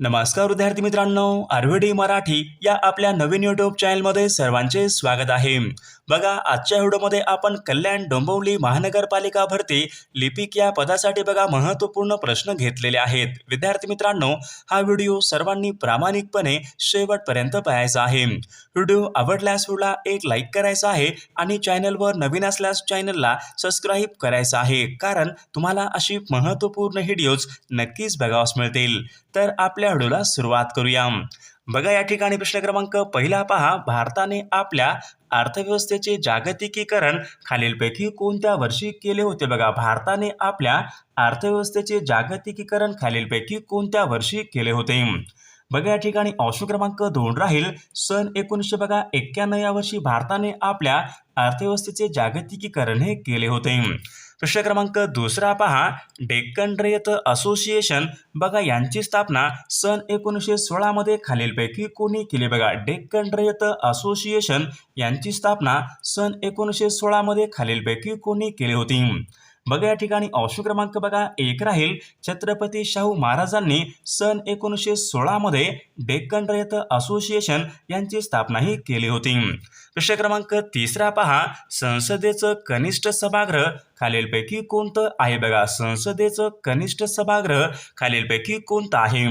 नमस्कार विद्यार्थी मित्रांनो आरव्हीडी मराठी या आपल्या नवीन यूट्यूब चॅनलमध्ये सर्वांचे स्वागत आहे. बघा आजच्या व्हिडिओमध्ये आपण कल्याण डोंबिवली महानगरपालिका भरती लिपिक या पदासाठी बघा महत्त्वपूर्ण प्रश्न घेतलेले आहेत. विद्यार्थी मित्रांनो हा व्हिडिओ सर्वांनी प्रामाणिकपणे शेवटपर्यंत पाहायचा आहे. व्हिडिओ आवडल्यास व्हिडिओला एक लाईक करायचा आहे आणि चॅनलवर नवीन असल्यास चॅनलला सबस्क्राईब करायचं आहे. कारण तुम्हाला अशी महत्त्वपूर्ण व्हिडिओज नक्कीच बघावास मिळतील. तर आपल्या व्हिडिओला सुरुवात करूया. बघा या ठिकाणी प्रश्न क्रमांक पहिला पहा. भारताने आपल्या अर्थव्यवस्थेचे जागतिकीकरण खालीलपैकी कोणत्या वर्षी केले होते बघा? भारताने आपल्या अर्थव्यवस्थेचे जागतिकीकरण खालीलपैकी कोणत्या वर्षी केले होते? बघा या ठिकाणी ऑप्शन क्रमांक दोन राहील. सन एकोणीसशे बघा एक्क्याण्णव या वर्षी भारताने आपल्या अर्थव्यवस्थेचे जागतिकीकरण हे केले होते. प्रश्न क्रमांक दुसरा पहा. डेक्कन रेत असोसिएशन. बघा यांची स्थापना सन एकोणीसशे सोळामध्ये खालीलपैकी कोणी केली? बघा डेक्कन रेत असोसिएशन यांची स्थापना सन एकोणीसशे सोळामध्ये खालीलपैकी कोणी केली होती? बघा या ठिकाणी ऑप्शन क्रमांक बघा. एक राहील छत्रपती शाहू महाराजांनी सन एकोणीसशे सोळामध्ये डेक्कन रयत असोसिएशन यांची स्थापनाही केली होती. प्रश्न क्रमांक तिसरा पहा. संसदेचं कनिष्ठ सभागृह खालीलपैकी कोणतं आहे बघा. संसदेचं कनिष्ठ सभागृह खालीलपैकी कोणतं आहे?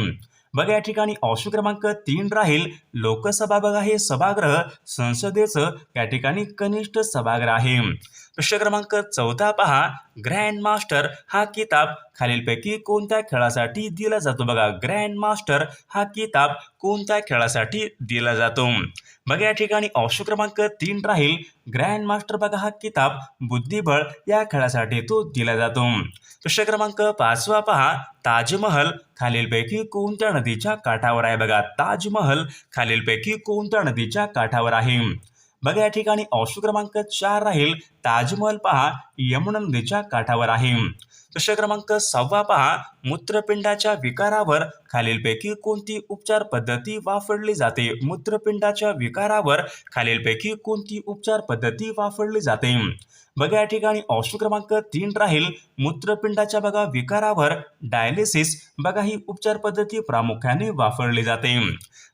बघा या ठिकाणी ऑप्शन क्रमांक तीन राहील लोकसभा बघा. हे सभागृह संसदेचं या ठिकाणी कनिष्ठ सभागृह आहे. प्रश्न क्रमांक चौथा पहा. ग्रँड मास्टर हा किताब खालीलपैकी कोणत्या खेळासाठी दिला जातो? बघा ग्रँड मास्टर हा किताब कोणत्या खेळासाठी दिला जातो? बघा या ठिकाणी ऑप्शन क्रमांक तीन राहील. ग्रँड मास्टर बघा हा किताब बुद्धिबळ या खेळासाठी तो दिला जातो. प्रश्न क्रमांक पाचवा पहा. ताजमहल खालीलपैकी कोणत्या नदीच्या काठावर आहे? बघा ताजमहल खालीलपैकी कोणत्या नदीच्या काठावर आहे? बघा या ठिकाणी ऑप्शन क्रमांक चार राहील. ताजमहल पहा यमुना नदीच्या काठावर आहे. प्रश्न क्रमांक सहावा पहा. मूत्रपिंडाच्या विकारावर खालीलपैकी कोणती उपचार पद्धती वापरली जाते? मूत्रपिंडाच्या विकारावर खालीलपैकी कोणती उपचार पद्धती वापरली जाते? बघा या ठिकाणी ऑप्शन क्रमांक तीन राहील. मूत्रपिंडाच्या बघा विकारावर डायलिसिस बघा ही उपचार पद्धती प्रामुख्याने वापरली जाते.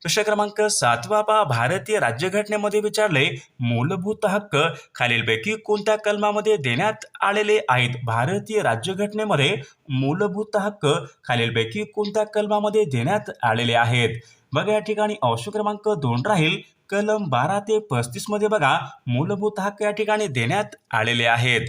प्रश्न क्रमांक सातवा पा भारतीय राज्यघटनेमध्ये विचारले मूलभूत हक्क खालीलपैकी कोणत्या कलमामध्ये देण्यात आलेले आहेत? भारतीय राज्यघटनेमध्ये मूलभूत हक्क खालीलपैकी कोणत्या कलमामध्ये देण्यात आलेले आहेत? बघा या ठिकाणी ऑप्शन क्रमांक दोन राहील. कलम बारा ते पस्तीसमध्ये बघा मूलभूत हक्क या ठिकाणी देण्यात आलेले आहेत.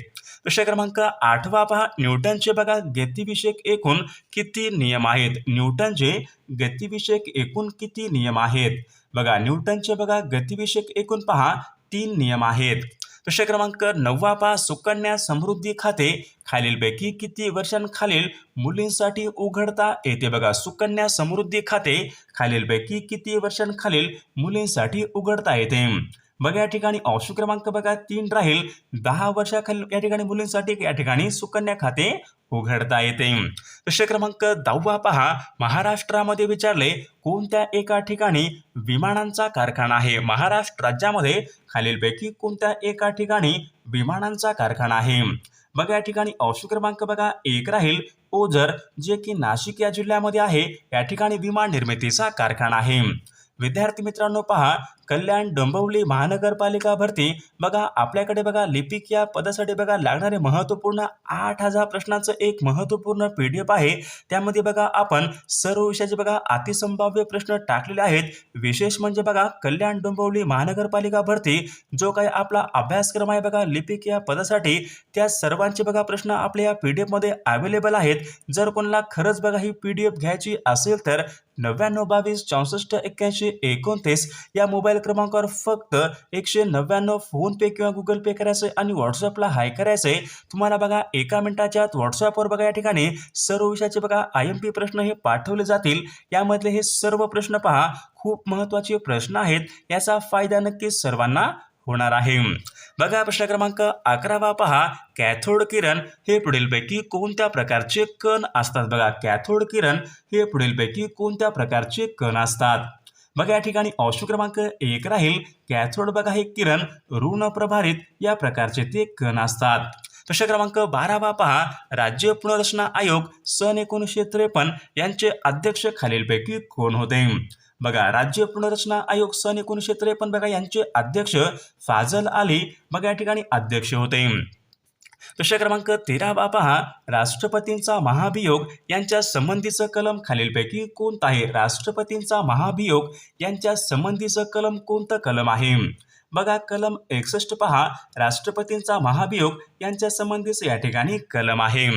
प्रश्न क्रमांक आठवा पहा. न्यूटनचे बघा गतिविषयक एकूण किती नियम आहेत? न्यूटनचे गतिविषयक एकूण किती नियम आहेत? बघा न्यूटनचे बघा गतिविषयक एकूण पहा तीन नियम आहेत. प्रश्न क्रमांक नववा पहा. सुकन्या समृद्धी खाते. खालीलपैकी किती वर्षांखालील मुलींसाठी उघडता येते बघा. सुकन्या समृद्धी खाते. खालीलपैकी किती वर्षांखालील मुलींसाठी उघडता येते? बघा या ठिकाणी ऑप्शन क्रमांक बघा तीन राहील. दहा वर्षाखाली या ठिकाणी मुलींसाठी या ठिकाणी सुकन्या खाते उघडता येते. प्रश्न क्रमांक दहावा पहा. महाराष्ट्रामध्ये विचारले कोणत्या एका ठिकाणी विमानांचा कारखाना आहे? महाराष्ट्र राज्यामध्ये खालीलपैकी कोणत्या एका ठिकाणी विमानांचा कारखाना आहे? बघा या ठिकाणी ऑप्शन क्रमांक बघा एक राहील. ओझर जे की नाशिक या जिल्ह्यामध्ये आहे या ठिकाणी विमान निर्मितीचा कारखाना आहे. विद्यार्थी मित्रांनो पहा कल्याण डोंबिवली महानगरपालिका भरती. बघा आपल्याकडे बघा लिपिक या पदासाठी बघा लागणारे महत्त्वपूर्ण आठ हजार प्रश्नांचं एक महत्त्वपूर्ण पी डी एफ आहे. त्यामध्ये बघा आपण सर्व विषयाचे बघा अतिसंभाव्य प्रश्न टाकलेले आहेत. विशेष म्हणजे बघा कल्याण डोंबिवली महानगरपालिका भरती जो काही आपला अभ्यासक्रम आहे बघा लिपिक या पदासाठी त्या सर्वांचे बघा प्रश्न आपल्या या पी डी एफमध्ये अवेलेबल आहेत. जर कोणाला खरंच बघा ही पी डी एफ घ्यायची असेल तर नव्याण्णव बावीस चौसष्ट एक्क्याऐंशी एकोणतीस या मोबाईल क्रमांकावर फक्त एकशे नव्याण्णव फोनपे किंवा गुगल पे करायचं आणि व्हॉट्सअपला हाय करायचं आहे तुम्हाला बघा एका मिनिटाच्या आत व्हॉट्सअपवर बघा या ठिकाणी सर्व विषयाचे बघा आय एम पी प्रश्न हे पाठवले जातील. यामधले हे सर्व प्रश्न पहा. खूप महत्त्वाचे प्रश्न आहेत. याचा फायदा नक्कीच सर्वांना होणार आहे. बघा प्रश्न क्रमांक अकरावा पहा. कॅथोड किरण हे पुढीलपैकी कोणत्या प्रकारचे कण असतात? बघा कॅथोड किरण हे पुढीलपैकी कोणत्या प्रकारचे कण असतात? बघा या ठिकाणी ऑप्शन क्रमांक एक राहील. कॅथोड बघा हे किरण ऋण प्रभारित या प्रकारचे ते कण असतात. प्रश्न क्रमांक बारावा पहा. राज्य पुनर्रचना आयोग सन एकोणीसशे त्रेपन्न यांचे अध्यक्ष खालीलपैकी कोण होते? बघा राज्य पुनर्रचना आयोग सन एकोणीसशे त्रेपन्न बघा यांचे अध्यक्ष फाजल अली बघा या ठिकाणी अध्यक्ष होते. प्रश्न क्रमांक तेरावा पहा राष्ट्रपतींचा महाभियोग यांच्या संबंधीचं कलम खालीलपैकी कोणतं आहे राष्ट्रपतींचा महाभियोग यांच्या संबंधीचं कलम कोणतं कलम आहे? बघा कलम एकसष्ट पहा. राष्ट्रपतींचा महाभियोग यांच्या संबंधीचं या ठिकाणी कलम आहे.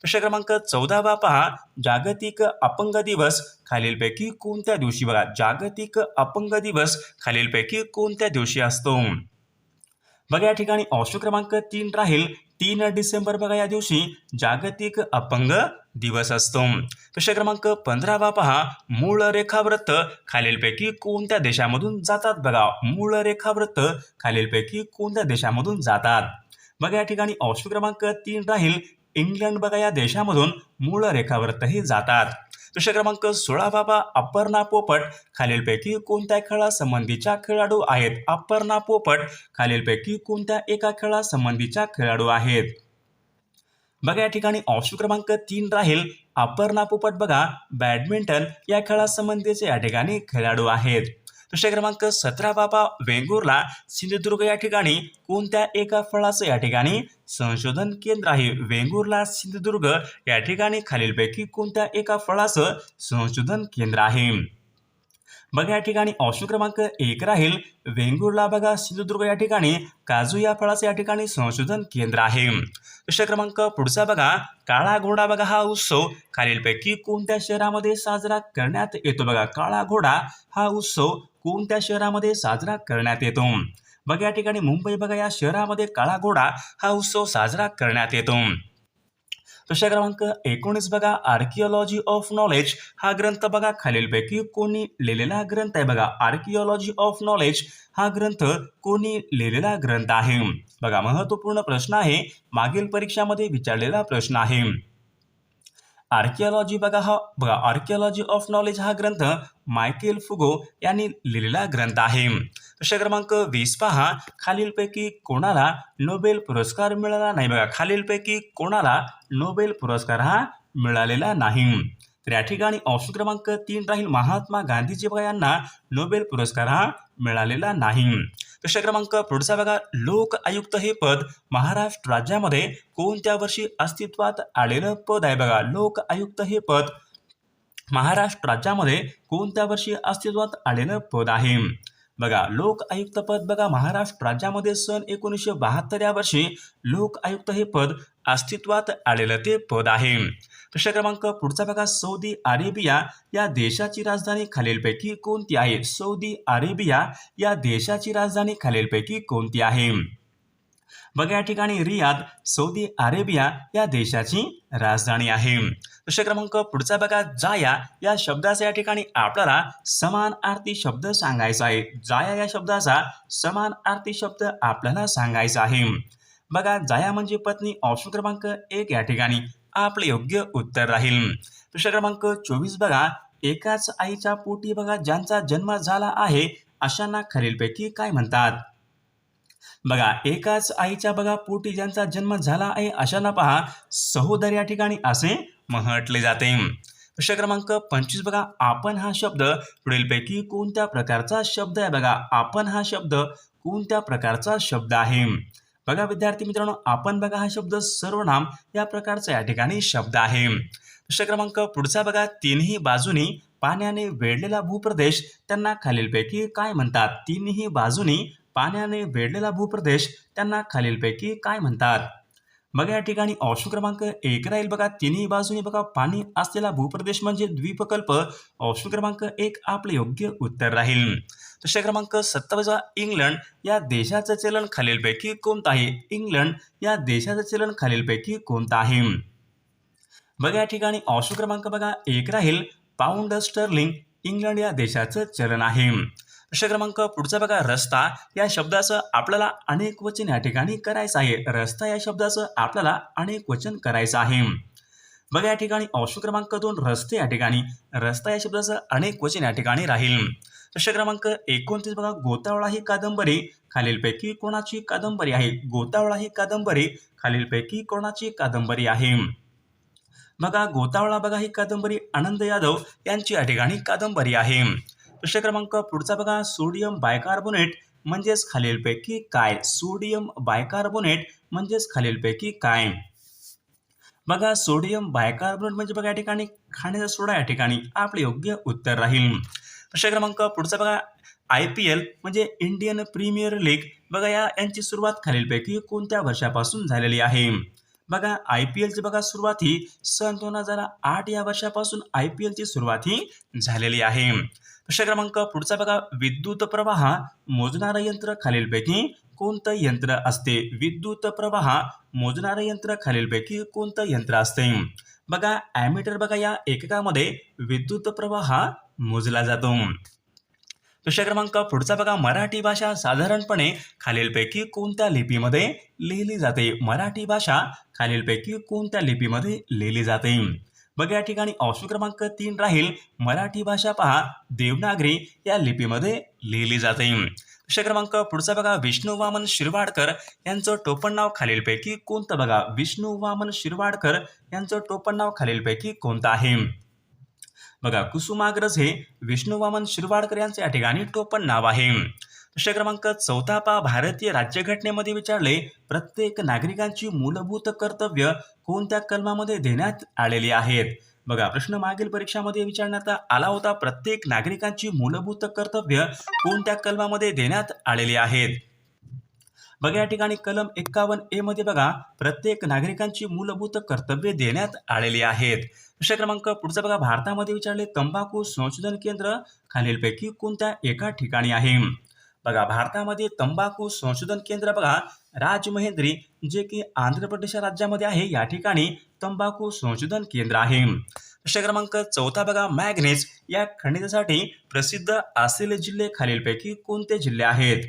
प्रश्न क्रमांक चौदावा पहा जागतिक अपंग दिवस खालीलपैकी कोणत्या दिवशी? बघा जागतिक अपंग दिवस खालीलपैकी कोणत्या दिवशी असतो? बघा या ठिकाणी ऑप्शन क्रमांक तीन राहील. तीन डिसेंबर बघा या दिवशी जागतिक अपंग दिवस असतो. प्रश्न क्रमांक पंधरावा पहा. मूळ रेखावृत्त खालीलपैकी कोणत्या देशामधून जातात बघा? मूळ रेखावृत्त खालीलपैकी कोणत्या देशामधून जातात? बघा या ठिकाणी ऑप्शन क्रमांक तीन राहील. इंग्लंड बघा या देशामधून मूळ रेखावृत्त जातात. प्रश्न क्रमांक सोळा बाबा अपर्णा पोपट. खालीलपैकी कोणत्या खेळासंबंधीच्या खेळाडू आहेत? अपर्णा पोपट. खालीलपैकी कोणत्या एका खेळासंबंधीच्या खेळाडू आहेत? बघा या ठिकाणी ऑप्शन क्रमांक तीन राहील. अपर्णा पोपट बघा बॅडमिंटन या खेळासंबंधीचे या ठिकाणी खेळाडू आहेत. प्रश्न क्रमांक सतरा बाबा वेंगुर्ला सिंधुदुर्ग या ठिकाणी कोणत्या एका फळाचं या ठिकाणी संशोधन केंद्र आहे? वेंगुर्ला सिंधुदुर्ग या ठिकाणी खालीलपैकी कोणत्या एका फळाचं संशोधन केंद्र आहे? बघा या ठिकाणी ऑप्शन क्रमांक एक राहील. वेंगुर्ला बघा सिंधुदुर्ग या ठिकाणी काजू या फळाचं या ठिकाणी संशोधन केंद्र आहे. प्रश्न क्रमांक पुढचा बघा. काळा घोडा बघा हा उत्सव खालीलपैकी कोणत्या शहरामध्ये साजरा करण्यात येतो? बघा काळा घोडा हा उत्सव कोणत्या शहरामध्ये साजरा करण्यात येतो? बघा या ठिकाणी मुंबई बघा या शहरामध्ये काळा घोडा हा उत्सव साजरा करण्यात येतो. प्रश्न क्रमांक एकोणीस बघा आर्किओलॉजी ऑफ नॉलेज हा ग्रंथ बघा खालीलपैकी कोणी लिहिलेला ग्रंथ आहे बघा. आर्किओलॉजी ऑफ नॉलेज हा ग्रंथ कोणी लिहिलेला ग्रंथ आहे. बघा महत्त्वपूर्ण प्रश्न आहे मागील परीक्षामध्ये विचारलेला प्रश्न आहे. आर्किओलॉजी बघा हा. बघा आर्किओलॉजी ऑफ नॉलेज हा ग्रंथ मायकेल फुगो यांनी लिहिलेला ग्रंथ आहे. प्रश्न क्रमांक वीस पहा. खालीलपैकी कोणाला नोबेल पुरस्कार मिळाला नाही? बघा खालीलपैकी कोणाला नोबेल पुरस्कार हा मिळालेला नाही? तर या ठिकाणी ऑप्शन क्रमांक तीन राहील. महात्मा गांधीजी बघा यांना नोबेल पुरस्कार हा मिळालेला नाही. प्रश्न क्रमांक पुढचा बघा. लोक आयुक्त हे पद महाराष्ट्र राज्यामध्ये कोणत्या वर्षी अस्तित्वात आलेलं पद आहे बघा. लोक आयुक्त हे पद महाराष्ट्र राज्यामध्ये कोणत्या वर्षी अस्तित्वात आलेलं पद आहे? बघा. लोक आयुक्त पद बघा. महाराष्ट्र राज्यामध्ये सन एकोणीसशे बहात्तर या वर्षी लोक आयुक्त हे पद अस्तित्वात आलेलं ते पद आहे. प्रश्न क्रमांक पुढचा बघा. सौदी अरेबिया या देशाची राजधानी खालीलपैकी कोणती आहे? सौदी अरेबिया या देशाची राजधानी खालीलपैकी कोणती आहे? बघा या ठिकाणी रियाद सौदी अरेबिया या देशाची राजधानी आहे. प्रश्न क्रमांक पुढचा बघा. जाया या शब्दाचा या ठिकाणी आपल्याला समान आरती शब्द सांगायचा आहे. जाया या शब्दाचा समान आरती शब्द आपल्याला सांगायचा आहे. बघा जाया म्हणजे पत्नी ऑप्शन क्रमांक एक या ठिकाणी. आपले योग्य उत्तर राहील. प्रश्न क्रमांक चोवीस बघा. एकाच आईच्या पोटी बघा ज्यांचा जन्म झाला आहे अशांना खालीलपैकी काय म्हणतात? बघा एकाच आईच्या बघा पोटी ज्यांचा जन्म झाला आहे अशांना पहा. सहोदर या ठिकाणी असे म्हटले जाते. प्रश्न क्रमांक पंचवीस बघा. आपण हा शब्द पुढीलपैकी कोणत्या प्रकारचा शब्द आहे? बघा आपण हा शब्द कोणत्या प्रकारचा शब्द आहे? बघा विद्यार्थी मित्रांनो आपण बघा हा शब्द सर्वनाम या प्रकारचा या ठिकाणी शब्द आहे. प्रश्न क्रमांक पुढचा बघा. तिन्ही बाजूनी पाण्याने वेढलेला भूप्रदेश त्यांना खालीलपैकी काय म्हणतात? तिन्ही बाजूनी पाण्याने वेढलेला भूप्रदेश त्यांना खालीलपैकी काय म्हणतात? बघा या ठिकाणी ऑप्शन क्रमांक एक राहील बघा. तिन्ही बाजूने बघा पाणी असलेला भूप्रदेश म्हणजे द्वीपकल्प. ऑप्शन क्रमांक एक आपले योग्य उत्तर राहील. प्रश्न क्रमांक सत्तावीस इंग्लंड या देशाचं चलन खालीलपैकी कोणतं आहे? इंग्लंड या देशाचं चलन खालीलपैकी कोणतं आहे? बघा या ठिकाणी ऑप्शन क्रमांक बघा. एक राहील पाऊंड स्टर्लिंग. इंग्लंड या देशाचं चलन आहे. प्रश्न क्रमांक पुढचा बघा. रस्ता. या शब्दाचं आपल्याला अनेक वचन या ठिकाणी करायचं आहे. रस्ता या शब्दाचं आपल्याला अनेक वचन करायचं आहे. बघा या ठिकाणी ऑप्शन क्रमांक दोन रस्ते या ठिकाणी. रस्ता या शब्दाचं अनेक वचन या ठिकाणी राहील. प्रश्न क्रमांक एकोणतीस बघा गोतावळा ही कादंबरी खालीलपैकी कोणाची कादंबरी आहे? गोतावळा ही कादंबरी खालीलपैकी कोणाची कादंबरी आहे? बघा गोतावळा बघा ही कादंबरी आनंद यादव यांची या ठिकाणी कादंबरी आहे. प्रश्न क्रमांक पुढचा बघा सोडियम बायकार्बोनेट म्हणजेच खालीलपैकी काय? सोडियम बायकार्बोनेट म्हणजेच खालीलपैकी काय? बघा सोडियम बायकार्बोनेट म्हणजे बघा या ठिकाणी खाण्याचा सोडा या ठिकाणी. आपले योग्य उत्तर राहील. प्रश्न क्रमांक पुढचा बघा. आय पी एल म्हणजे इंडियन प्रीमियर लीग. बघा या यांची सुरुवात खालीलपैकी कोणत्या वर्षापासून झालेली आहे? बघा आय पी एलची बघा सुरुवात ही सन दोन हजार आठ या वर्षापासून आय पी एलची सुरुवात ही झालेली आहे. प्रश्न क्रमांक पुढचा बघा. विद्युत प्रवाह मोजणारं यंत्र खालीलपैकी कोणतं यंत्र असते? विद्युत प्रवाह मोजणारं यंत्र खालीलपैकी कोणतं यंत्र असते? बघा ॲमीटर बघा या एककामध्ये विद्युत प्रवाह मोजला जातो. प्रश्न क्रमांक पुढचा बघा मराठी भाषा साधारणपणे खालीलपैकी कोणत्या लिपीमध्ये लिहिली जाते? मराठी भाषा खालीलपैकी कोणत्या लिपीमध्ये लिहिली जाते? बघा या ठिकाणी ऑप्शन क्रमांक तीन राहील. मराठी भाषा पहा देवनागरी या लिपीमध्ये लिहिली जाते. प्रश्न क्रमांक पुढचा बघा विष्णू वामन शिरवाडकर यांचं टोपण नाव खालीलपैकी कोणतं बघा? विष्णू वामन शिरवाडकर यांचं टोपण नाव खालीलपैकी कोणतं आहे? बघा कुसुमाग्रज हे विष्णू वामन शिरवाडकर यांचं या ठिकाणी टोपण नाव आहे. प्रश्न क्रमांक चौथा पा भारतीय राज्यघटनेमध्ये विचारले प्रत्येक नागरिकांची मूलभूत कर्तव्य कोणत्या कलमामध्ये देण्यात आलेली आहेत? बघा प्रश्न मागील परीक्षामध्ये विचारण्यात आला होता. प्रत्येक नागरिकांची मूलभूत कर्तव्य कोणत्या कलमामध्ये देण्यात आलेली आहेत? बघा या ठिकाणी कलम एक्कावन्न ए मध्ये बघा प्रत्येक नागरिकांची मूलभूत कर्तव्ये देण्यात आलेली आहेत. प्रश्न क्रमांक पुढचा बघा भारतामध्ये विचारले तंबाखू संशोधन केंद्र खालीलपैकी कोणत्या एका ठिकाणी आहे? बघा भारतामध्ये तंबाखू संशोधन केंद्र बघा राजमहेंद्री जे की आंध्र प्रदेश राज्यामध्ये आहे या ठिकाणी तंबाखू संशोधन केंद्र आहे. प्रश्न क्रमांक चौथा बघा मॅग्नेज या खनिजासाठी प्रसिद्ध असलेले जिल्हे खालीलपैकी कोणते जिल्हे आहेत?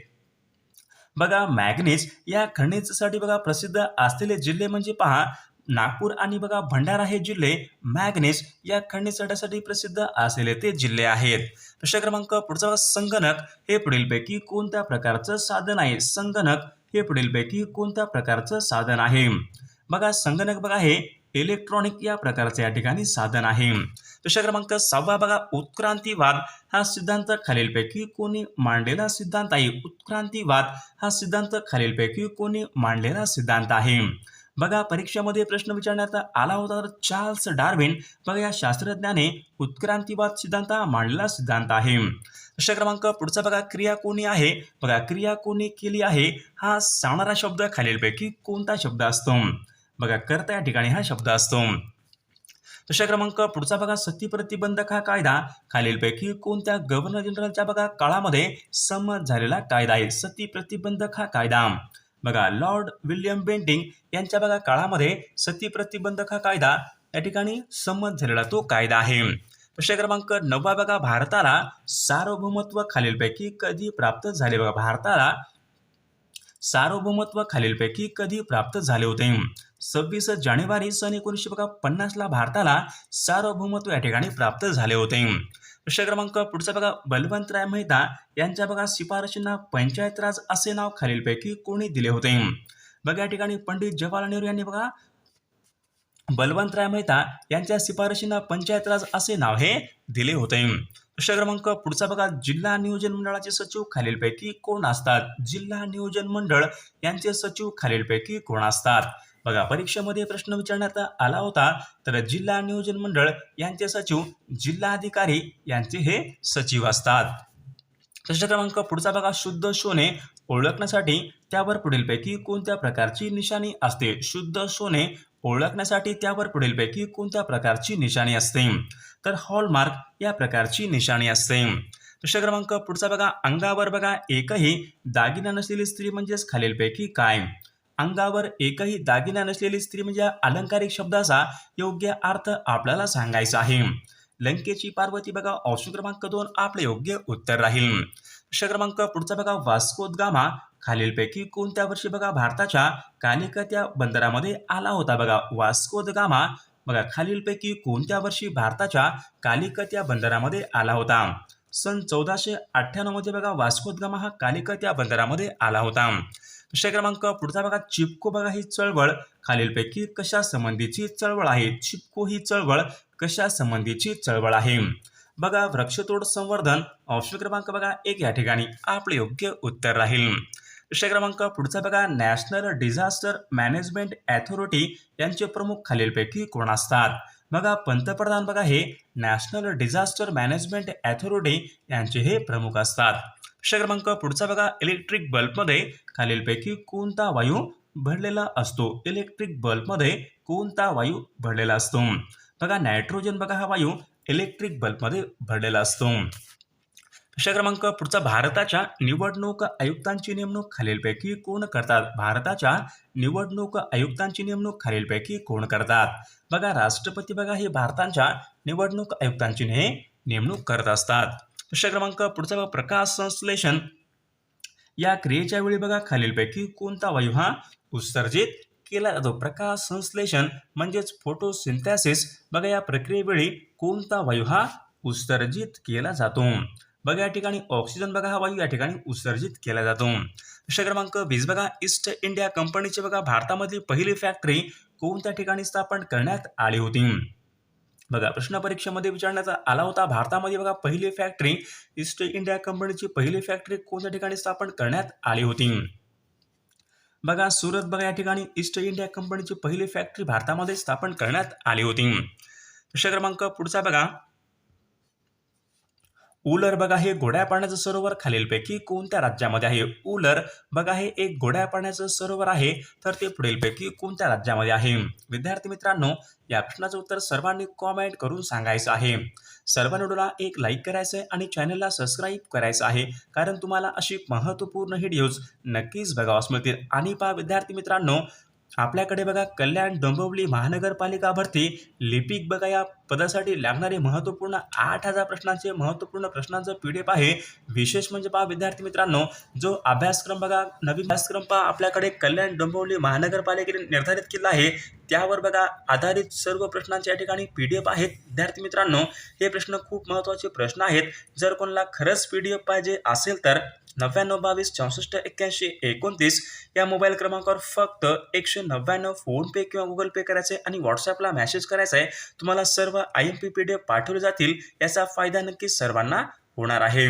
बघा मॅग्नेज या खनिजासाठी बघा प्रसिद्ध असलेले जिल्हे म्हणजे पहा नागपूर आणि बघा भंडारा हे जिल्हे मॅग्नेज या खनिजासाठी प्रसिद्ध असलेले ते जिल्हे आहेत. प्रश्न क्रमांक पुढचा संगणक हे पुढीलपैकी कोणत्या प्रकारचं साधन आहे? संगणक हे पुढीलपैकी कोणत्या प्रकारचं साधन आहे? बघा संगणक बघा हे इलेक्ट्रॉनिक या प्रकारचे या ठिकाणी साधन आहे. प्रश्न क्रमांक सहावा बघा उत्क्रांतीवाद. हा सिद्धांत खालीलपैकी कोणी मांडलेला सिद्धांत आहे. उत्क्रांतीवाद हा सिद्धांत खालीलपैकी कोणी मांडलेला सिद्धांत आहे. बघा परीक्षेमध्ये प्रश्न विचारण्यात आला होता तर चार्ल्स डार्विन. बघा या शास्त्रज्ञाने उत्क्रांतीवाद सिद्धांत मांडलेला सिद्धांत आहे. प्रश्न क्रमांक पुढचा बघा क्रिया कोणी आहे? बघा क्रिया कोणी केली आहे? हा सांगणारा शब्द खालीलपैकी कोणता शब्द असतो? बघा करता या ठिकाणी हा शब्द असतो. प्रश्न क्रमांक पुढचा बघा सती प्रतिबंधक हा कायदा. खालीलपैकी कोणत्या गव्हर्नर जनरलच्या बघा काळामध्ये संमत झालेला कायदा आहे? सती प्रतिबंधक हा कायदा. बघा लॉर्ड विल्यम बेंटिंग यांच्या बघा काळामध्ये सती प्रतिबंधक हा कायदा या ठिकाणी संमत झालेला तो कायदा आहे. प्रश्न क्रमांक नववा बघा भारताला सार्वभौमत्व खालीलपैकी कधी प्राप्त झाले? बघा भारताला सार्वभौमत्व खालीलपैकी कधी प्राप्त झाले होते? सव्वीस जानेवारी सन एकोणीसशे बघा पन्नासला भारताला सार्वभौमत्व या ठिकाणी प्राप्त झाले होते. प्रश्न क्रमांक पुढचा बघा बलवंतराय मेहता यांच्या बघा शिफारशींना पंचायत राज असे नाव खालीलपैकी कोणी दिले होते. बघा या ठिकाणी पंडित जवाहरलाल नेहरू यांनी बघा बलवंतराय मेहता यांच्या शिफारशींना पंचायत राज असे नाव हे दिले होते. प्रश्न क्रमांक पुढचा बघा जिल्हा नियोजन मंडळाचे सचिव खालीलपैकी कोण असतात? जिल्हा नियोजन मंडळ यांचे सचिव खालीलपैकी कोण असतात? बघा परीक्षेमध्ये प्रश्न विचारण्यात आला होता तर जिल्हा नियोजन मंडळ यांचे सचिव जिल्हाधिकारी यांचे हे सचिव असतात. प्रश्न क्रमांक पुढचा बघा शुद्ध सोने ओळखण्यासाठी त्यावर पुढीलपैकी कोणत्या प्रकारची निशाणी असते? शुद्ध सोने ओळखण्यासाठी त्यावर पुढीलपैकी कोणत्या प्रकारची निशाणी असते? तर हॉलमार्क या प्रकारची निशाणी असते. प्रश्न क्रमांक पुढचा बघा अंगावर बघा एकही दागिना नसलेली स्त्री म्हणजेच खालीलपैकी काय? अंगावर एकही दागिना नसलेली स्त्री म्हणजे अलंकारिक शब्दाचा योग्य अर्थ आपल्याला सांगायचा आहे. लंकेची पार्वती बघा ऑप्शन क्रमांक दोन आपले योग्य उत्तर राहील. प्रश्न क्रमांक पुढचा बघा वास्कोद गामा. खालीलपैकी कोणत्या वर्षी बघा भारताच्या कालिकत या बंदरामध्ये आला होता बघा वास्कोद गामा? बघा खालीलपैकी कोणत्या वर्षी भारताच्या कालिकत या बंदरामध्ये आला होता? सन चौदाशे अठ्ठ्याण्णवमध्ये बघा वास्कोदगामा हा कालिकत या बंदरामध्ये आला होता. दुसऱ्या क्रमांक पुढचा बघा. चिपको बघा ही चळवळ. खालीलपैकी कशा संबंधीची चळवळ आहे? चिपको ही चळवळ कशा संबंधीची चळवळ आहे? बघा वृक्षतोड संवर्धन. ऑप्शन क्रमांक बघा एक या ठिकाणी. आपले योग्य उत्तर राहील. दुसऱ्या क्रमांक पुढचा बघा. नॅशनल डिझास्टर मॅनेजमेंट अथॉरिटी यांचे प्रमुख खालीलपैकी कोण असतात? बघा पंतप्रधान बघा हे. नॅशनल डिझास्टर मॅनेजमेंट अथॉरिटी यांचे हे प्रमुख असतात. प्रश्न क्रमांक पुढचा बघा. इलेक्ट्रिक बल्बमध्ये खालीलपैकी कोणता वायू भरलेला असतो? इलेक्ट्रिक बल्बमध्ये कोणता वायू भरलेला असतो? बघा नायट्रोजन बघा हा वायू इलेक्ट्रिक बल्बमध्ये भरलेला असतो. प्रश्न क्रमांक पुढचा भारताच्या निवडणूक आयुक्तांची नेमणूक खालीलपैकी कोण करतात? भारताच्या निवडणूक आयुक्तांची नेमणूक खालीलपैकी कोण करतात? बघा राष्ट्रपती बघा हे भारताच्या निवडणूक आयुक्तांची हे नेमणूक करत असतात. प्रश्न क्रमांक पुढचा प्रकाश संश्लेषण. या क्रियेच्या वेळी बघा खालीलपैकी कोणता वायू हा उत्सर्जित केला जातो? प्रकाश संश्लेषण म्हणजेच फोटोसिंथॅसिस बघा या प्रक्रियेवेळी कोणता वायू हा उत्सर्जित केला जातो? बघा या ठिकाणी ऑक्सिजन बघा हा वायू या ठिकाणी उत्सर्जित केला जातो. प्रश्न क्रमांक वीस बघा ईस्ट इंडिया कंपनीची बघा भारतामधली पहिली फॅक्टरी कोणत्या ठिकाणी स्थापन करण्यात आली होती? बघा प्रश्न परीक्षेमध्ये विचारण्याचा आला होता. भारतामध्ये बघा पहिली फॅक्टरी ईस्ट इंडिया कंपनीची पहिली फॅक्टरी कोणत्या ठिकाणी स्थापन करण्यात आली होती? बघा सुरत बघा या ठिकाणी ईस्ट इंडिया कंपनीची पहिली फॅक्टरी भारतामध्ये स्थापन करण्यात आली होती. प्रश्न क्रमांक पुढचा बघा. उलर बघा हे गोड्या पाण्याचं सरोवर खालीलपैकी कोणत्या राज्यामध्ये आहे? उलर बघा हे एक गोड्या पाण्याचं सरोवर आहे तर ते पुढीलपैकी कोणत्या राज्यामध्ये आहे? विद्यार्थी मित्रांनो या प्रश्नाचं उत्तर सर्वांनी कॉमेंट करून सांगायचं आहे. सर्व व्हिडिओला एक लाईक करायचं आहे आणि चॅनलला सबस्क्राईब करायचं आहे कारण तुम्हाला अशी महत्त्वपूर्ण व्हिडिओज नक्कीच बघावास मिळतील. आणि पहा विद्यार्थी मित्रांनो आपल्याकडे बघा कल्याण डोंबिवली महानगरपालिका भरती लिपिक बघा या पदासाठी लागणारे महत्त्वपूर्ण आठ हजार प्रश्नांचे महत्त्वपूर्ण प्रश्नांचं पी डी एफ आहे. विशेष म्हणजे पहा विद्यार्थी मित्रांनो जो अभ्यासक्रम बघा नवीन अभ्यासक्रम पहा आपल्याकडे कल्याण डोंबिवली महानगरपालिकेने निर्धारित केला आहे. त्यावर बघा आधारित सर्व प्रश्नांच्या या ठिकाणी पी डी एफ आहेत. विद्यार्थी मित्रांनो हे प्रश्न खूप महत्त्वाचे प्रश्न आहेत. जर कोणाला खरंच पी डी एफ पाहिजे असेल तर नव्याण्णव बावीस चौसष्ट एक्क्याऐंशी एकोणतीस या मोबाईल क्रमांकावर फक्त एकशे नव्याण्णव फोनपे किंवा गुगल पे करायचं आहे आणि व्हॉट्सॲपला मेसेज करायचा आहे. तुम्हाला सर्व I M P P D F पाठवले जातील याचा फायदा नक्की सर्वांना होणार आहे.